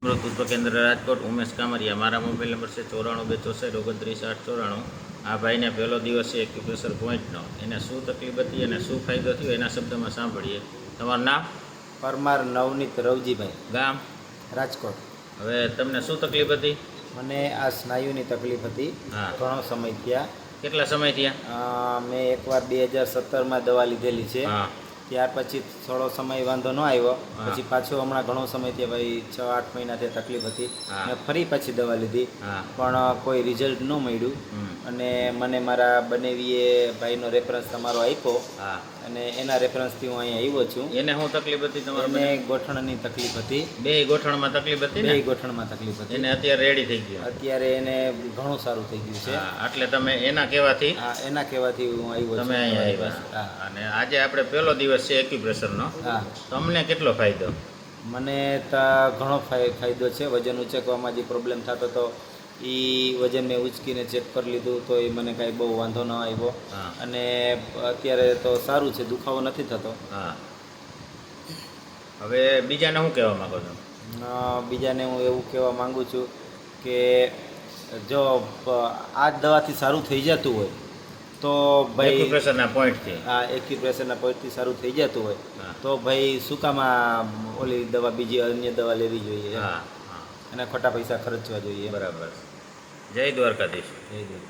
અમૃત કેન્દ્ર રાજકોટ ઉમેશ કામરિયા. મારા mobile number છે ચોરાણું બે ચોસઠ ઓગણત્રીસ આઠ ચોરાણું. આ ભાઈને પહેલો દિવસ છે એક્યુપ્રેશર પોઈન્ટનો. એને શું તકલીફ હતી અને શું ફાયદો થયો એના શબ્દમાં સાંભળીએ. તમારું નામ? પરમાર નવનીત રવજીભાઈ. ગામ? રાજકોટ. હવે તમને શું તકલીફ હતી? મને આ સ્નાયુની તકલીફ હતી. ઘણો સમય થયા. કેટલા સમય થયા? મેં એકવાર બે હજાર સત્તરમાં દવા લીધેલી છે. ત્યાર પછી થોડો સમય વાંધો ન આવ્યો. પછી પાછો હમણાં ઘણો સમય થયા ભાઈ છ આઠ મહિનાથી તકલીફ હતી. અને ફરી પાછી દવા લીધી. પણ કોઈ રિઝલ્ટ ન મળ્યું. અને મને મારા બનેવીએ ભાઈનો રેફરન્સ તમારો આપ્યો. અને એના રેફરન્સથી હું અહીંયા આવ્યો છું. એને હું તકલીફ હતી તમારા બે ગોઠણની તકલીફ હતી. બે ગોઠણમાં તકલીફ હતી બે ગોઠણમાં તકલીફ હતી. એને અત્યારે રેડી થઈ ગયું. અત્યારે એને ઘણું સારું થઈ ગયું છે. હા એટલે તમે એના કહેવાથી હા એના કહેવાથી હું આવ્યો તમે અહીંયા આવ્યા. અને આજે આપણે પહેલો દિવસ છે એક્યુપ્રેશરનો હા. તમને કેટલો ફાયદો? મને તો ઘણો ફાય- ફાયદો છે. વજન ઉચકવામાં જે પ્રોબ્લેમ થતો હતો એ વજન મેં ઉચકીને ચેક કરી લીધું તો એ મને કાંઈ બહુ વાંધો ન આવ્યો. અને અત્યારે તો સારું છે દુખાવો નથી થતો. હા. હવે બીજાને હું કહેવા માગો છો? બીજાને હું એવું કહેવા માગું છું કે જો આ જ દવાથી સારું થઈ જતું હોય તો ભાઈ એક્યુપ્રેશરના પોઈન્ટથી આ એક્યુપ્રેશરના પોઈન્ટથી સારું થઈ જતું હોય. તો ભાઈ શું કામ ઓલી દવા બીજી અન્ય દવા લેવી જોઈએ હા હા. અને ખોટા પૈસા ખર્ચવા જોઈએ બરાબર. જય દ્વારકાધીશ. જય દેવ